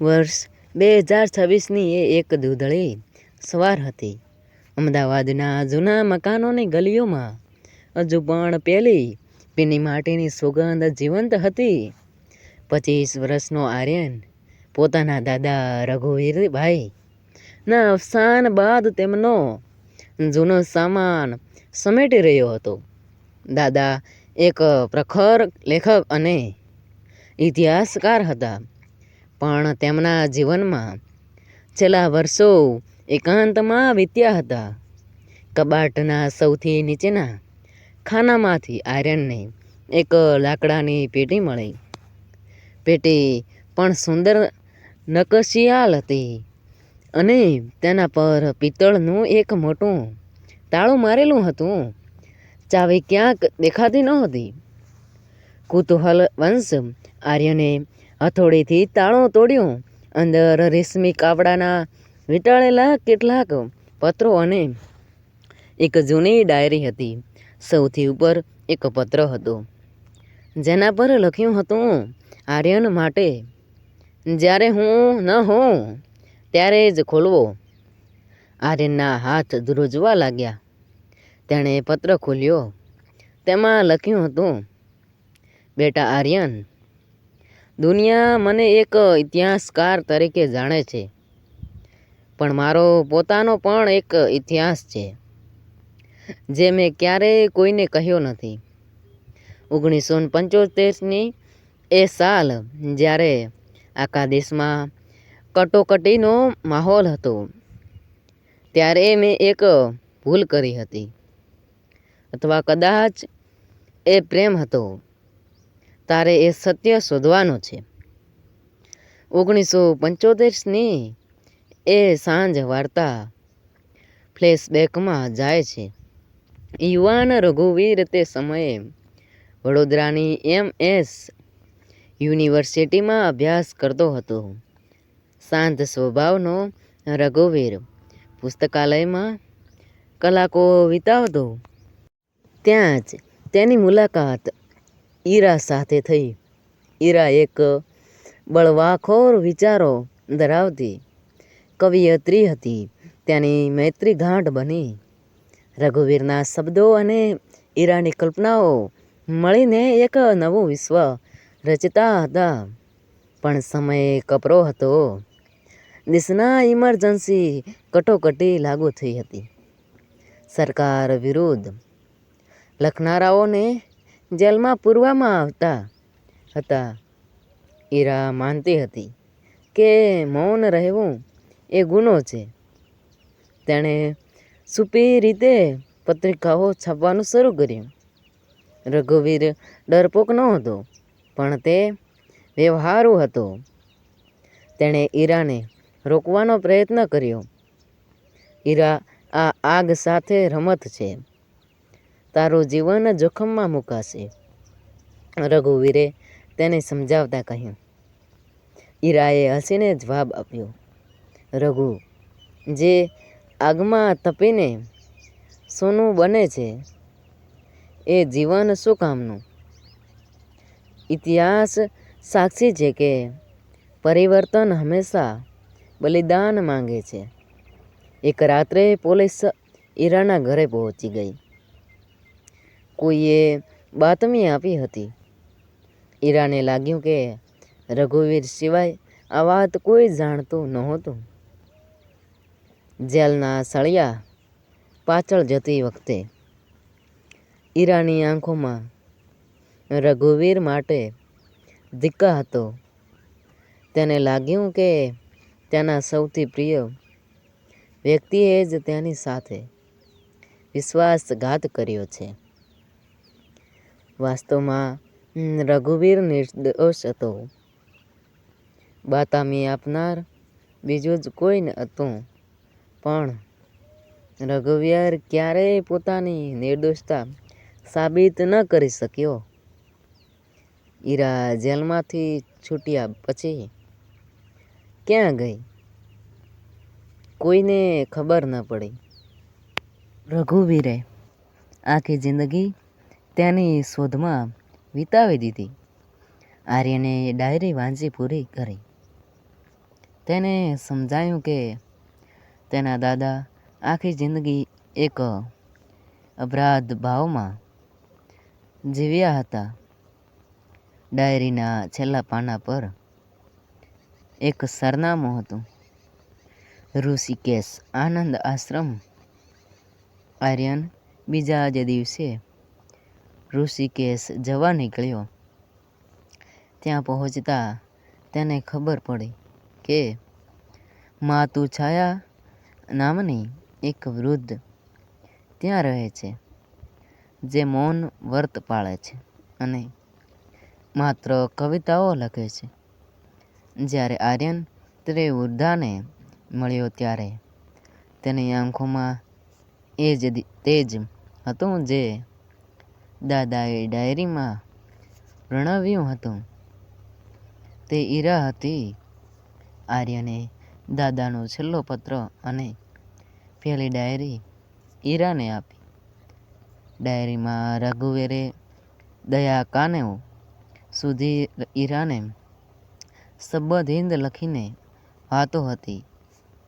વર્ષ બે હજાર છવ્વીસની એ એક દૂધળી સવાર હતી. અમદાવાદના જૂના મકાનોની ગલીઓમાં હજુ પણ પેલી પીની માટીની સુગંધ જીવંત હતી. પચીસ વર્ષનો આર્યન, પોતાના દાદા રઘુવીરભાઈ ના અવસાન બાદ તેમનો જૂનો સામાન સમેટી રહ્યો હતો. દાદા એક પ્રખર લેખક અને ઇતિહાસકાર હતા. પણ તેમના જીવનમાં છેલ્લા વર્ષો એકાંતમાં વીત્યા હતા. કબાટના સૌથી નીચેના ખાનામાંથી આર્યનને એક લાકડાની પેટી મળી. પેટી પણ સુંદર નકશિયાલ હતી અને તેના પર પિત્તળનું એક મોટું તાળું મારેલું હતું. ચાવી ક્યાંક દેખાતી નહોતી. કુતૂહલ વંશ આર્યને હથોડીથી તાળું તોડ્યું. અંદર રેશમી કાપડાના વીંટાળેલા કેટલાક પત્રો અને એક જૂની ડાયરી હતી. સૌથી ઉપર એક પત્ર હતો. જેના પર લખ્યું હતું, આર્યન માટે જ્યારે હું ન હોઉં, ત્યારે જ ખોલવો. આર્યનના હાથ ધ્રુજવા લાગ્યા. તેણે પત્ર ખોલ્યો. તેમાં લખ્યું હતું, બેટા આર્યન દુનિયા મને એક ઇતિહાસકાર તરીકે જાણે છે. પણ મારો પોતાનો પણ એક ઇતિહાસ છે, જે મેં ક્યારેય કોઈને કહ્યો નથી. ઓગણીસો પંચોતેરની એ સાલ જ્યારે આખા દેશમાં કટોકટીનો માહોલ હતો, ત્યારે મેં એક ભૂલ કરી હતી. અથવા કદાચ એ પ્રેમ હતો. તારે એ સત્ય શોધવાનું છે. ઓગણીસો પંચોતેરની એ સાંજ વાર્તા ફ્લેશબેકમાં જાય છે. યુવાન રઘુવીર તે સમયે વડોદરાની એમ એસ યુનિવર્સિટીમાં અભ્યાસ કરતો હતો. શાંત સ્વભાવનો રઘુવીર પુસ્તકાલયમાં કલાકો વિતાવતો. ત્યાં જ તેની મુલાકાત ઈરા સાથે થઈ. ઈરા એક બળવાખોર વિચારો ધરાવતી કવિયત્રી હતી. તેની મૈત્રી ગાંઠ બની. રઘુવીરના શબ્દો અને ઈરાની કલ્પનાઓ મળીને એક નવું વિશ્વ રચતા હતા. પણ સમય કપરો હતો. દેશના ઇમરજન્સી કટોકટી લાગુ થઈ હતી. સરકાર વિરુદ્ધ લખનારાઓને જેલમાં પૂરવામાં આવતા હતા. ઈરા માનતી હતી કે મૌન રહેવું એ ગુનો છે. તેણે સુપી રીતે પત્રિકાઓ છાપવાનું શરૂ કર્યું. રઘુવીર ડરપોક નહોતો પણ તે વ્યવહારુ હતો. તેણે ઈરાને રોકવાનો પ્રયત્ન કર્યો. ઈરા આ આગ સાથે રમત છે. તારું જીવન જોખમમાં મુકાશે. રઘુવીરે તેને સમજાવતા કહ્યું ઈરાએ હસીને જવાબ આપ્યો, રઘુ, જે આગમાં તપીને સોનું બને છે, એ જીવન શું કામનું? ઇતિહાસ સાક્ષી છે કે પરિવર્તન હંમેશા બલિદાન માંગે છે. એક રાત્રે પોલીસ ઈરાના ઘરે પહોંચી ગઈ. કોઈએ બાતમી આપી હતી. ઈરાને લાગ્યું કે રઘુવીર સિવાય આ વાત કોઈ જાણતું નહોતું. જેલના સળિયા પાછળ જતી વખતે ઈરાની આંખોમાં રઘુવીર માટે ધિક્કા હતો. તેને લાગ્યું કે તેના સૌથી પ્રિય વ્યક્તિએ જ તેની સાથે વિશ્વાસઘાત કર્યો છે. વાસ્તવમાં રઘુવીર નિર્દોષ હતો. બાતામી આપનાર બીજું જ કોઈ હતું. પણ રઘુવીર ક્યારેય પોતાની નિર્દોષતા સાબિત ન કરી શક્યો. ઈરા જેલમાંથી છૂટ્યા પછી ક્યાં ગઈ? કોઈને ખબર ન પડી. રઘુવીરે આખી જિંદગી તેની શોધમાં વિતાવી દીધી. આર્યને ડાયરી વાંચી પૂરી કરી. તેને સમજાયું કે તેના દાદા આખી જિંદગી એક અપરાધ ભાવમાં જીવ્યા હતા. ડાયરીના છેલ્લા પાના પર એક સરનામું હતું. ઋષિકેશ આનંદ આશ્રમ. આર્યન બીજા જ દિવસે ઋષિકેશ જવા નીકળ્યો. ત્યાં પહોંચતા તેને ખબર પડી કે માતુ છાયા નામની એક વૃદ્ધ ત્યાં રહે છે, જે મૌન વર્ત પાળે છે અને માત્ર કવિતાઓ લખે છે. જ્યારે આર્યન તે વૃદ્ધાને મળ્યો ત્યારે તેની આંખોમાં એ જ દી- તેજ હતું જે દાદાએ ડાયરીમાં વર્ણવ્યું હતું. તે ઈરા હતી. આર્યને દાદાનો છેલ્લો પત્ર અને પહેલી ડાયરી ઈરાને આપી. ડાયરીમાં રઘુવેરે દયા કાનેવ સુધી ઈરાને સંબંધ હિંદ લખીને વાતો હતી.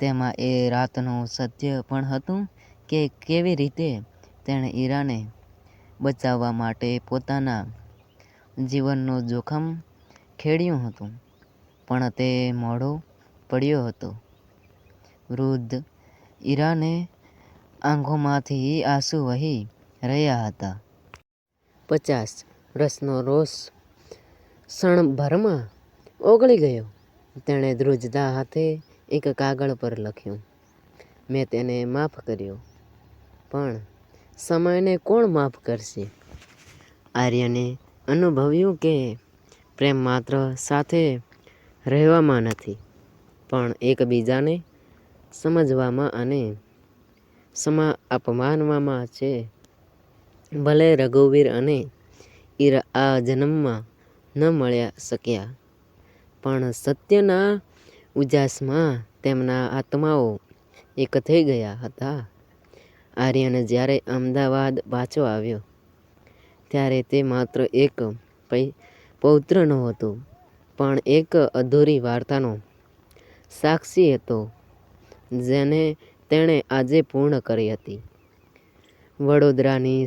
તેમાં એ રાતનું સત્ય પણ હતું કે કેવી રીતે તેણે ઈરાને બચાવવા માટે પોતાના જીવનનું જોખમ ખેડ્યું હતું. પણ તે મોડો પડ્યો હતો. વૃદ્ધ ઈરાને આંખોમાંથી આંસુ વહી રહ્યા હતા. પચાસ વર્ષનો રોષ ક્ષણભરમાં ઓગળી ગયો. તેણે ધ્રુજતા હાથે એક કાગળ પર લખ્યું. મેં તેને માફ કર્યો. પણ સમયને કોણ માફ કરશે? આર્યને અનુભવ્યું કે પ્રેમ માત્ર સાથે રહેવામાં નથી, પણ એકબીજાને સમજવામાં અને સમા અપમાનવામાં છે. ભલે રઘુવીર અને ઈરા આ જન્મમાં ન મળ્યા શક્યા, પણ સત્યના ઉજાસમાં તેમના આત્માઓ એક થઈ ગયા હતા. આર્યન જ્યારે અમદાવાદ પાછો આવ્યો, ત્યારે તે માત્ર એક પૌત્ર નહોતો, પણ એક અધૂરી વાર્તાનો સાક્ષી હતો, જેને તેણે આજે પૂર્ણ કરી હતી. વડોદરાની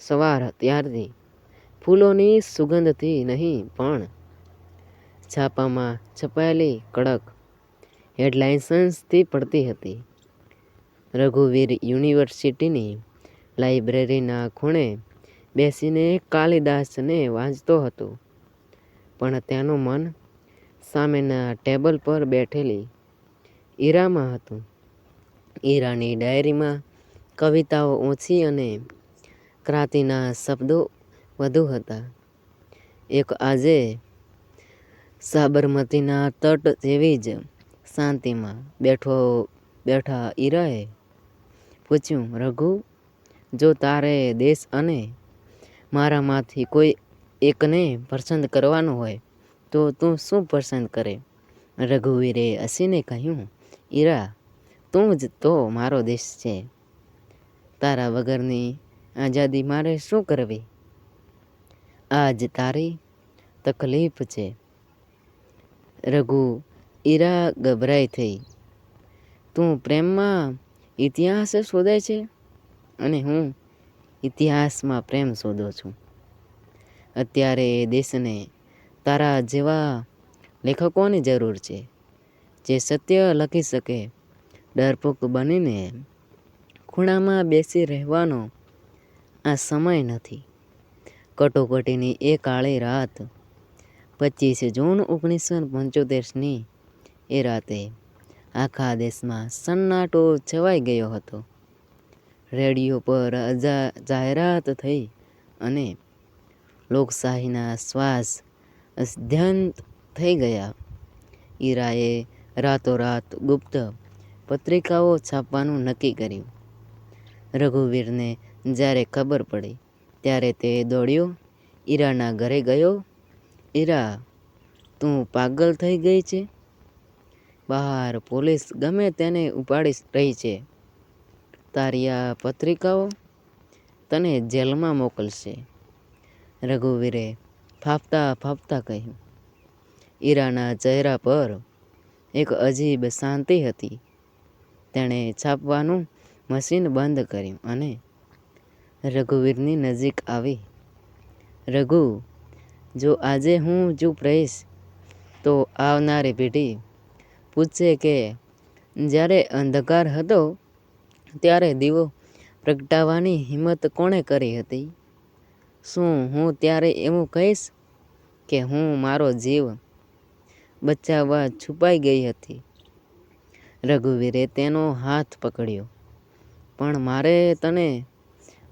સવાર ત્યારથી ફૂલોની સુગંધથી નહીં, પણ છાપામાં છપાયેલી કડક હેડલાઇન્સથી પડતી હતી. રઘુવીર યુનિવર્સિટીની લાઇબ્રેરીના ખૂણે બેસીને કાલિદાસને વાંચતો હતો. પણ તેનું મન સામેના ટેબલ પર બેઠેલી ઈરામાં હતું. ઈરાની ડાયરીમાં કવિતાઓ ઓછી અને ક્રાંતિના શબ્દો વધુ હતા. એક આજે સાબરમતીના તટ જેવી જ શાંતિમાં બેઠો બેઠા ઈરાએ પૂછ્યું, રઘુ, જો તારે દેશ અને મારામાંથી કોઈ એકને પસંદ કરવાનું હોય, તો તું શું પસંદ કરે? રઘુવીરે હસીને કહ્યું, ઈરા, તું જ તો મારો દેશ છે. તારા વગરની આઝાદી મારે શું કરવી? આજ તારી તકલીફ છે. રઘુ ઈરા ગભરાઈ થઈ, તું પ્રેમમાં ઇતિહાસ શોધે છે અને હું ઇતિહાસમાં પ્રેમ શોધું છું. અત્યારે દેશને તારા જેવા લેખકોની જરૂર છે, જે સત્ય લખી શકે, ડરપોક બનીને ખૂણામાં બેસી રહેવાનો આ સમય નથી. કટોકટીની એ કાળી રાત પચીસ જૂન ઓગણીસો પંચોતેરની એ રાતે આખા દેશમાં સન્નાટો છવાઈ ગયો હતો. રેડિયો પર જાહેરાત થઈ અને લોકશાહીના શ્વાસ અધ્યંત થઈ ગયા. ઈરાએ રાતોરાત ગુપ્ત પત્રિકાઓ છાપવાનું નક્કી કર્યું. રઘુવીરને જ્યારે ખબર પડી, ત્યારે તે દોડ્યો, ઈરાના ઘરે ગયો. ઈરા, તું પાગલ થઈ ગઈ છે? બહાર પોલીસ ગમે તેને ઉપાડી રહી છે તારી આ પત્રિકાઓ તને જેલમાં મોકલશે રઘુવીરે ફાફતા ફાફતા કહ્યું ઈરાના ચહેરા પર એક અજીબ શાંતિ હતી. તેણે છાપવાનું મશીન બંધ કર્યું અને રઘુવીરની નજીક આવી. રઘુ, જો આજે હું ચૂપ રહીશ તો આવનારી પેઢી પૂછશે કે, જ્યારે અંધકાર હતો, ત્યારે દીવો પ્રગટાવવાની હિંમત કોણે કરી હતી? શું હું ત્યારે એવું કહીશ કે હું મારો જીવ બચાવવા છુપાઈ ગઈ હતી? રઘુવીરે તેનો હાથ પકડ્યો. પણ મારે તને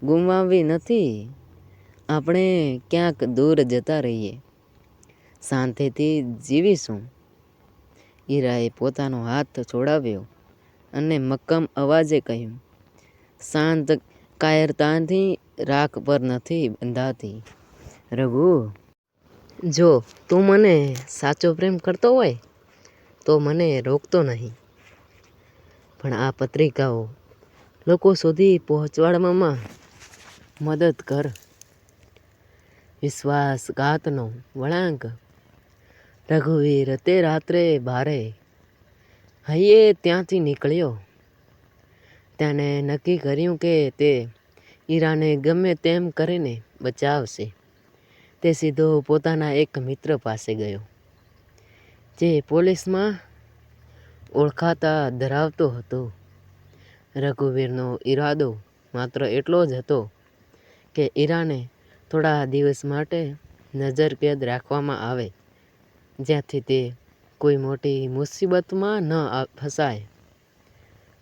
ગુમાવવી નથી. આપણે ક્યાંક દૂર જતા રહીએ. શાંતિથી જીવીશું. ઈરાએ પોતાનો હાથ છોડાવ્યો અને મક્કમ અવાજે કહ્યું, શાંત કાયરતાથી રાખ પર નથી બંધાતી. રઘુ! જો તું મને સાચો પ્રેમ કરતો હોય તો મને રોકતો નહીં. પણ આ પત્રિકાઓ લોકો સુધી પહોંચવાડવામાં મદદ કર. વિશ્વાસઘાતનો વળાંક રઘુવીર તે રાત્રે ભારે હૈયે ત્યાંથી નીકળ્યો. તેણે નક્કી કર્યું કે તે ઈરાને ગમે તેમ કરીને બચાવશે. તે સીધો પોતાના એક મિત્ર પાસે ગયો, જે પોલીસમાં ઓળખાતા ધરાવતો હતો. રઘુવીરનો ઈરાદો માત્ર એટલો જ હતો કે ઈરાને થોડા દિવસ માટે નજરકેદ રાખવામાં આવે જેથી તે કોઈ મોટી મુસીબતમાં ન ફસાય.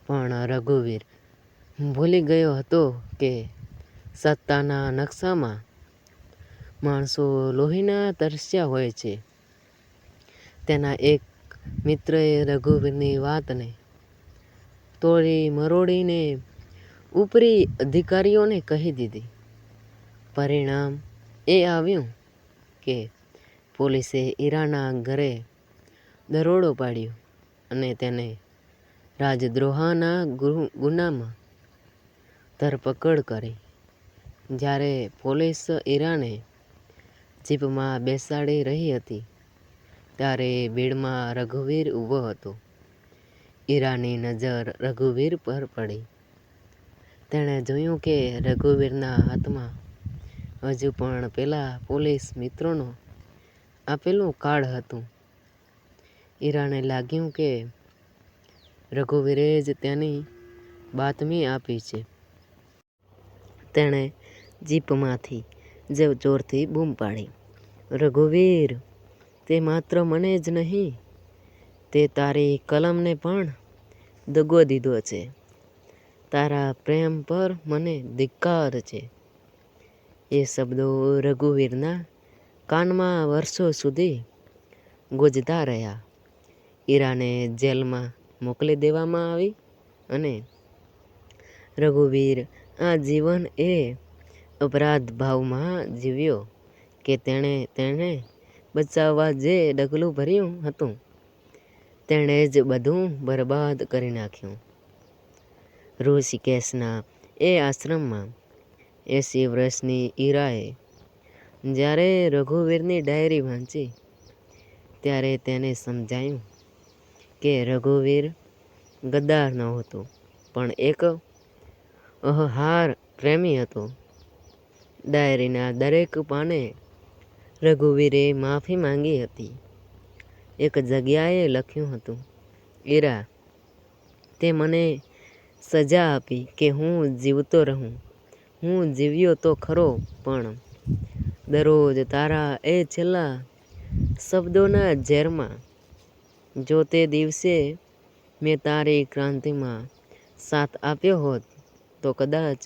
પણ રઘુવીર ભૂલી ગયો હતો કે સત્તાના નકશામાં માણસો લોહીના તરસ્યા હોય છે. તેના એક મિત્રએ રઘુવીરની વાતને તોડી મરોડીને ઉપરી અધિકારીઓને કહી દીધી. પરિણામ એ આવ્યું કે પોલીસે ઈરાના ઘરે દરોડો પાડ્યો અને તેને રાજદ્રોહાના ગુનામાં ધરપકડ કરી. જ્યારે પોલીસ ઈરાને જીપમાં બેસાડી રહી હતી, ત્યારે ભીડમાં રઘુવીર ઊભો હતો. ઈરાની નજર રઘુવીર પર પડી. તેણે જોયું કે રઘુવીરના હાથમાં હજુ પણ પેલા પોલીસ મિત્રનું આપેલું કાર્ડ હતું. ઈરાને લાગ્યું કે રઘુવીરે જ તેની બાતમી આપી છે. તેણે જીપમાંથી જોરથી બૂમ પાડી, રઘુવીર! તે માત્ર મને જ નહીં, તે તારી કલમને પણ દગો દીધો છે. તારા પ્રેમ પર મને ધિક્કાર છે. એ શબ્દો રઘુવીરના કાનમાં વર્ષો સુધી ગુંજતા રહ્યા. ઈરાને જેલમાં મોકલી દેવામાં આવી અને રઘુવીર આ જીવન એ અપરાધ ભાવમાં જીવ્યો કે તેણે તેણે બચાવવા જે ડગલું ભર્યું હતું, તેણે જ બધું બરબાદ કરી નાખ્યું. ઋષિકેશના એ આશ્રમમાં એંસી વર્ષની ઈરાએ જ્યારે રઘુવીરની ડાયરી વાંચી ત્યારે તેને સમજાયું કે રઘુવીર ગદ્દાર નહોતો પણ એક અહહાર પ્રેમી હતો. ડાયરીના દરેક પાને રઘુવીરે માફી માંગી હતી. એક જગ્યાએ લખ્યું હતું, ઈરા! તે મને સજા આપી કે હું જીવતો રહું. હું જીવ્યો તો ખરો પણ દરરોજ તારા એ છેલ્લા શબ્દોના ઝેરમાં. જો તે દિવસે મેં તારી ક્રાંતિમાં સાથ આપ્યો હોત, તો કદાચ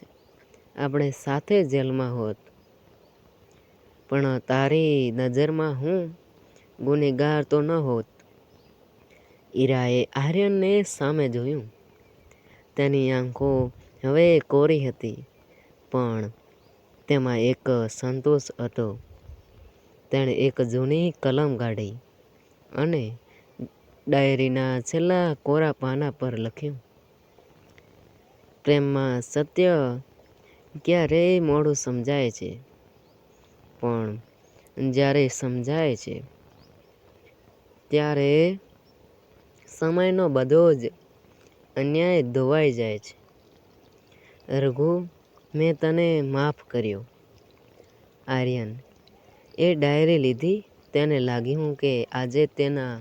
આપણે સાથે જેલમાં હોત. પણ તારી નજરમાં હું ગુનેગાર તો ન હોત. ઈરાએ આર્યનને સામે જોયું. તેની આંખો હવે કોરી હતી, પણ તેમાં એક સંતોષ હતો. તેણે એક જૂની કલમ કાઢી અને ડાયરીના છેલ્લા કોરા પાના પર લખ્યું, પ્રેમમાં સત્ય ક્યારેય મોડું સમજાય છે પણ જ્યારે સમજાય છે ત્યારે સમયનો બધો જ અન્યાય ધોવાઈ જાય છે. રઘુ મેં તને માફ કર્યો. આર્યન એ ડાયરી લીધી, તેને લાગ્યું કે આજે તેના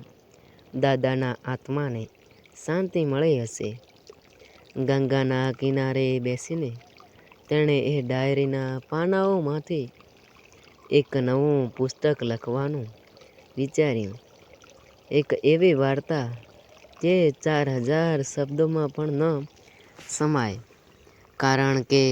દાદાના આત્માને શાંતિ મળી હશે. ગંગાના કિનારે બેસીને તેણે એ ડાયરીના પાનાઓમાંથી એક નવું પુસ્તક લખવાનું વિચાર્યું. એક એવી વાર્તા જે ચાર હજાર શબ્દોમાં પણ ન સમાય કારણ કે